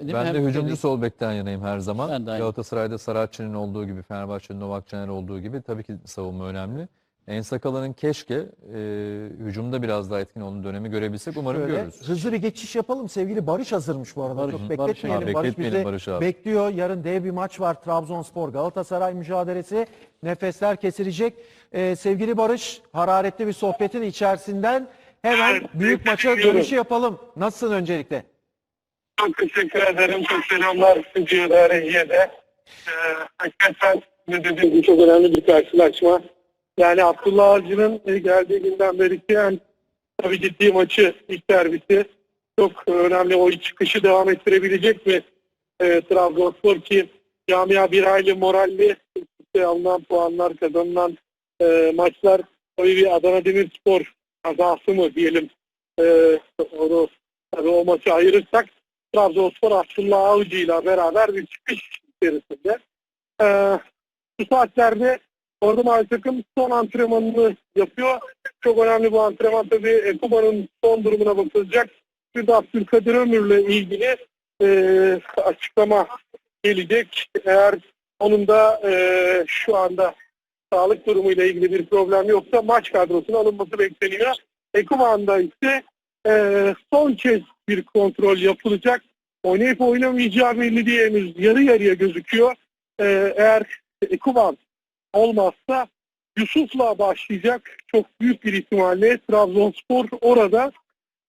Değil mi? Ben Hem de hücumcu sol bekten yanayım her zaman. Ben de aynı. Galatasaray'da Saratçı'nın olduğu gibi, Fenerbahçe'de Novak Caner olduğu gibi tabii ki savunma önemli. En Sakala'nın keşke e, hücumda biraz daha etkin olduğu dönemi görebilsek. Umarım Şöyle görürüz. hızlı bir geçiş yapalım. Sevgili Barış hazırmış bu arada. Barış, Çok Barış bekletmeyelim. abi. Barış, Bekletmeyelim bizi Barış abi. bekliyor. Yarın dev bir maç var. Trabzonspor Galatasaray mücadelesi. Nefesler kesilecek. Ee, sevgili Barış hararetli bir sohbetin içerisinden hemen büyük maça dönüşü yapalım. Nasılsın öncelikle? Çok teşekkür ederim. Çok selamlar stüdyoda, rejiye Ee, hakikaten ne dediğim gibi çok önemli bir karşılaşma. Yani Abdullah Avcı'nın geldiği günden beri ki en tabii ciddi maçı ilk derbisi çok önemli. O çıkışı devam ettirebilecek mi? E, Trabzonspor ki camia bir hayli moralli işte alınan puanlar kazanılan e, maçlar tabii bir Adana Demirspor kazası mı diyelim e, onu tabii o maçı ayırırsak Trabzonspor Abdullah Avcı ile beraber bir çıkış içerisinde. Ee, bu saatlerde Ordu Mavi takım son antrenmanını yapıyor. Çok önemli bu antrenman tabii Ekuba'nın son durumuna bakılacak. Bir de Abdülkadir Ömür'le ilgili e, açıklama gelecek. Eğer onun da e, şu anda sağlık durumuyla ilgili bir problem yoksa maç kadrosuna alınması bekleniyor. Ekuba'nda ise e, son kez bir kontrol yapılacak. Oynayıp oynamayacağı belli değil henüz. Yarı yarıya gözüküyor. Ee, eğer Ekuban olmazsa Yusuf'la başlayacak çok büyük bir ihtimalle Trabzonspor orada.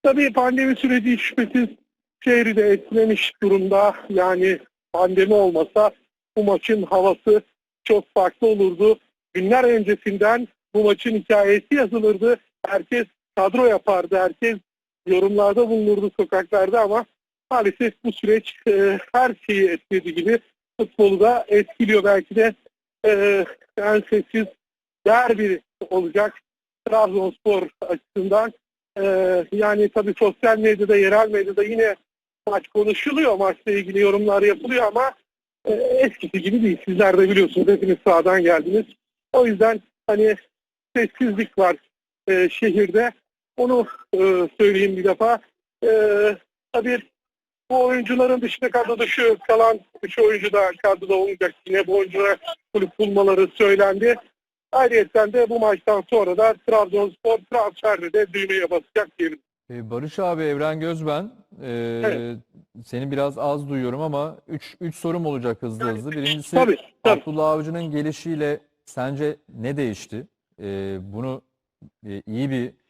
Tabii pandemi süreci şüphesiz şehri de etkilemiş durumda. Yani pandemi olmasa bu maçın havası çok farklı olurdu. Günler öncesinden bu maçın hikayesi yazılırdı. Herkes kadro yapardı. Herkes yorumlarda bulunurdu sokaklarda ama maalesef bu süreç e, her şeyi etkilediği gibi futbolu da etkiliyor. Belki de e, en sessiz derbi olacak Trabzonspor açısından. E, yani tabii sosyal medyada, yerel medyada yine maç konuşuluyor. Maçla ilgili yorumlar yapılıyor ama e, eskisi gibi değil. Sizler de biliyorsunuz. Hepiniz sahadan geldiniz. O yüzden hani sessizlik var e, şehirde. Onu e, söyleyeyim bir defa. E, tabii bu oyuncuların dışında kadroda şu kalan üç oyuncu da kadroda olacak. Yine bu oyunculara kulüp bulmaları söylendi. Ayrıca de bu maçtan sonra da Trabzonspor transferde de düğmeye basacak diyelim. E, Barış abi, Evren Gözben. E, Evet. Seni biraz az duyuyorum ama 3 3 sorum olacak hızlı hızlı. Birincisi Tabii, tabii. Abdullah Avcı'nın gelişiyle sence ne değişti? E, bunu e, iyi bir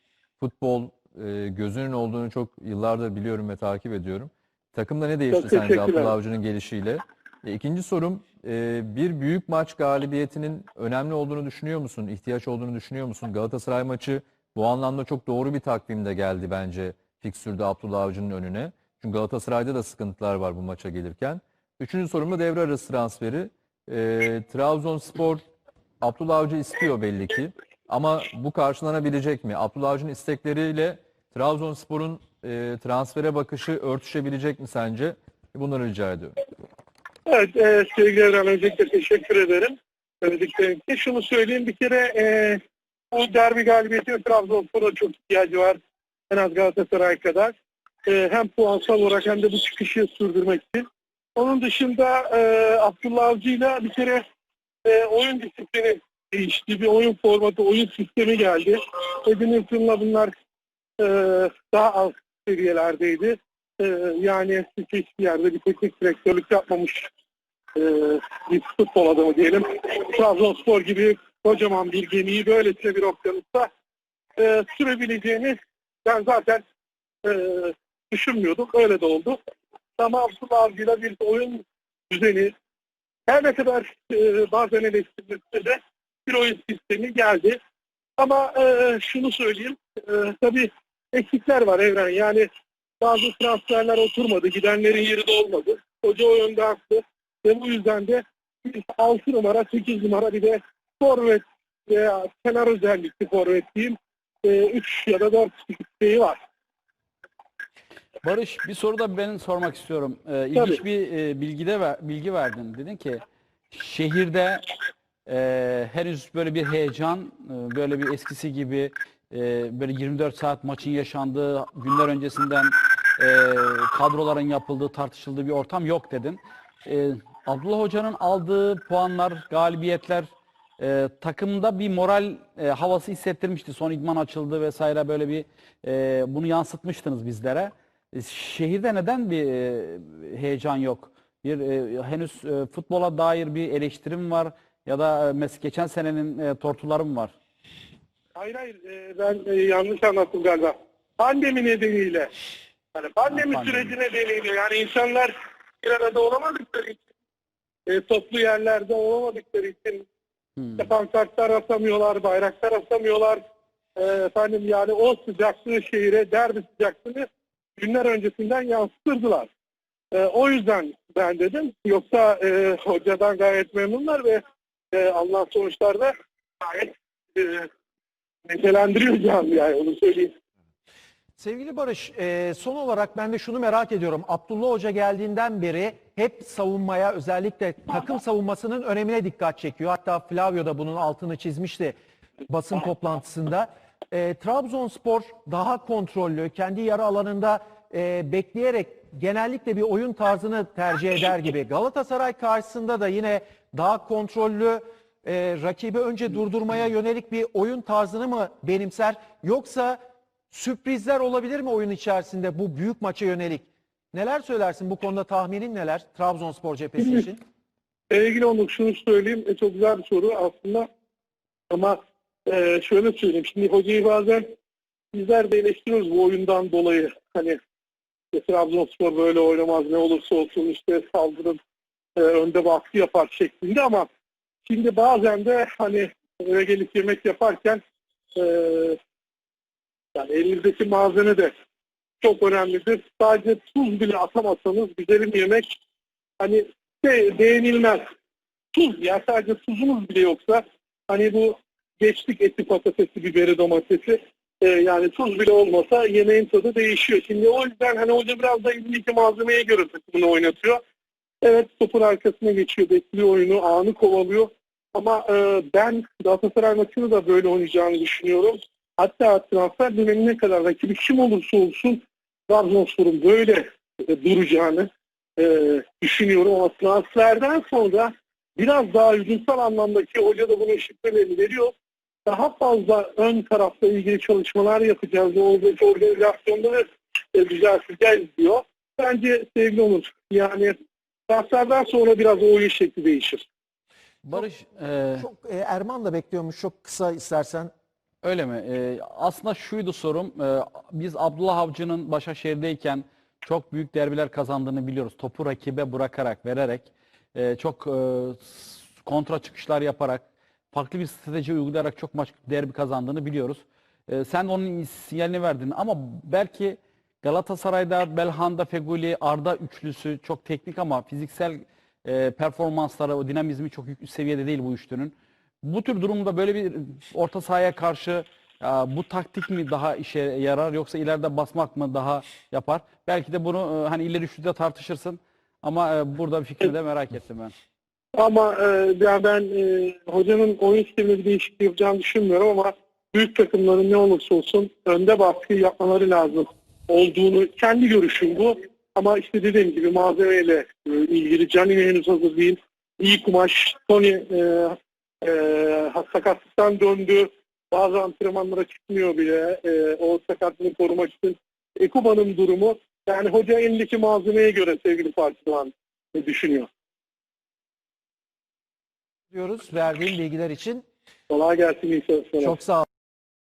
futbol e, gözünün olduğunu çok yıllardır biliyorum ve takip ediyorum. Takımda ne değişti Çok sence. Abdullah Avcı'nın gelişiyle? E, ikinci sorum e, bir büyük maç galibiyetinin önemli olduğunu düşünüyor musun? İhtiyaç olduğunu düşünüyor musun? Galatasaray maçı bu anlamda çok doğru bir takvimde geldi bence fikstürde Abdullah Avcı'nın önüne. Çünkü Galatasaray'da da sıkıntılar var bu maça gelirken. Üçüncü sorum da devre arası transferi. E, Trabzonspor Abdullah Avcı istiyor belli ki. Ama bu karşılanabilecek mi? Abdullah Avcı'nın istekleriyle Trabzonspor'un e, transfere bakışı örtüşebilecek mi sence? Bunları rica ediyorum. Evet e, sevgili Evren öncelikle teşekkür ederim. Söylediklerim için. Şunu söyleyeyim bir kere e, bu derbi galibiyeti Trabzonspor'a çok ihtiyacı var. En az Galatasaray kadar. E, hem puansal olarak hem de bu çıkışı sürdürmek için. Onun dışında e, Abdullah Avcı'yla bir kere e, oyun disiplini değişti. Bir oyun formatı, oyun sistemi geldi. Edin Yıldırım'la bunlar e, daha alt seviyelerdeydi. E, yani hiçbir yerde bir teknik direktörlük yapmamış e, bir futbol adamı diyelim. Trabzonspor gibi kocaman bir gemiyi böylesine bir okyanusta e, sürebileceğini ben zaten e, düşünmüyordum. Öyle de oldu. Ama Abdullah Avcı'yla bir oyun düzeni her ne kadar e, bazen eleştirilse de bir oyun sistemi geldi. Ama e, şunu söyleyeyim. E, tabii eksikler var Evren. Yani bazı transferler oturmadı. Gidenlerin yeri de olmadı. Hoca o yönde haklı. Ve bu yüzden de bir 6 numara, 8 numara bir de forvet veya kenar özellikli forvet diyeyim. 3 ya da 4 isteği var. Barış bir soru da ben sormak istiyorum. Ee, ilginç Tabii. bir e, bilgide ver, bilgi verdin. Dedin ki şehirde e, henüz böyle bir heyecan, böyle bir eskisi gibi e, böyle 24 saat maçın yaşandığı günler öncesinden e, kadroların yapıldığı, tartışıldığı bir ortam yok dedin. E, Abdullah Hoca'nın aldığı puanlar, galibiyetler e, takımda bir moral e, havası hissettirmişti. Son idman açıldı vesaire böyle bir e, bunu yansıtmıştınız bizlere. E, şehirde neden bir e, heyecan yok? Bir e, henüz e, futbola dair bir eleştirim var ya da e, mes- geçen senenin e, tortuları mı var? Hayır hayır e, ben e, yanlış anlattım galiba. Pandemi nedeniyle. Yani pandemi pandemi. süreci nedeniyle yani insanlar bir arada olamadıkları için e, toplu yerlerde olamadıkları için Hmm. işte pankartlar asamıyorlar, bayraklar asamıyorlar. E, efendim yani o sıcaklığı şehire, derbi sıcaklığını günler öncesinden yansıtırdılar. E, o yüzden ben dedim. Yoksa e, hocadan gayet memnunlar ve e, Allah sonuçlarda gayet e, neşelendiriyor camiayı onu söyleyeyim. Sevgili Barış, e, son olarak ben de şunu merak ediyorum. Abdullah Hoca geldiğinden beri hep savunmaya özellikle takım savunmasının önemine dikkat çekiyor. Hatta Flavio da bunun altını çizmişti basın toplantısında. E, Trabzonspor daha kontrollü, kendi yarı alanında e, bekleyerek genellikle bir oyun tarzını tercih eder gibi. Galatasaray karşısında da yine daha kontrollü, e, rakibi önce durdurmaya yönelik bir oyun tarzını mı benimser? Yoksa sürprizler olabilir mi oyun içerisinde bu büyük maça yönelik? Neler söylersin bu konuda tahminin neler Trabzonspor cephesi için? Ile ilgili olarak şunu söyleyeyim. E, çok güzel bir soru aslında. Ama e, şöyle söyleyeyim. Şimdi hocayı bazen bizler de eleştiriyoruz bu oyundan dolayı. Hani işte, Trabzonspor böyle oynamaz ne olursa olsun işte saldırın e, önde baskı yapar şeklinde ama şimdi bazen de hani eve gelip yemek yaparken e, yani elinizdeki malzeme de çok önemlidir. Sadece tuz bile atamasanız güzelim yemek hani şey, beğenilmez. Tuz ya sadece tuzunuz bile yoksa hani bu geçtik eti patatesi biberi domatesi e, yani tuz bile olmasa yemeğin tadı değişiyor. Şimdi o yüzden hani hoca biraz da elindeki malzemeye göre takımını oynatıyor. Evet topun arkasına geçiyor, bekliyor oyunu, anı kovalıyor. Ama e, ben Galatasaray maçını da böyle oynayacağını düşünüyorum. Hatta transfer dönemine kadar rakibi kim olursa olsun Trabzonspor'un böyle e, duracağını e, düşünüyorum ama transferden sonra biraz daha hücumsal anlamdaki hoca da bunun şifrelerini veriyor. Daha fazla ön tarafta ilgili çalışmalar yapacağız. Oradaki organizasyonları e, düzelteceğiz diyor. Bence sevgili Onur. Yani transferden sonra biraz o oyun şekli değişir. Barış e, Çok e, Erman da bekliyormuş. Çok kısa istersen. Öyle mi? Ee, aslında şuydu sorum. Ee, biz Abdullah Avcı'nın Başakşehir'deyken çok büyük derbiler kazandığını biliyoruz. Topu rakibe bırakarak, vererek, e, çok e, s- kontra çıkışlar yaparak, farklı bir strateji uygulayarak çok maç derbi kazandığını biliyoruz. Ee, sen onun sinyalini verdin ama belki Galatasaray'da Belhanda, Feguli, Arda üçlüsü çok teknik ama fiziksel e, performansları, o dinamizmi çok yüklü seviyede değil bu üçlünün. Bu tür durumda böyle bir orta sahaya karşı ya, bu taktik mi daha işe yarar yoksa ileride basmak mı daha yapar? Belki de bunu e, hani ileri üçlüde tartışırsın ama e, burada bir fikrini de merak ettim ben. Ama e, yani ben e, hocanın oyun sisteminde bir değişiklik yapacağını düşünmüyorum ama büyük takımların ne olursa olsun önde baskı yapmaları lazım olduğunu kendi görüşüm bu. Ama işte dediğim gibi malzemeyle e, ilgili Canini henüz hazır değil. İyi kumaş. Tony e, e, sakatlıktan döndü. Bazı antrenmanlara çıkmıyor bile. E, o sakatlığını korumak için. Ekuba'nın durumu yani hoca elindeki malzemeye göre sevgili Fatih Doğan e, düşünüyor. Diyoruz verdiğin bilgiler için. Kolay gelsin iyi çalışmalar. Çok sağ ol.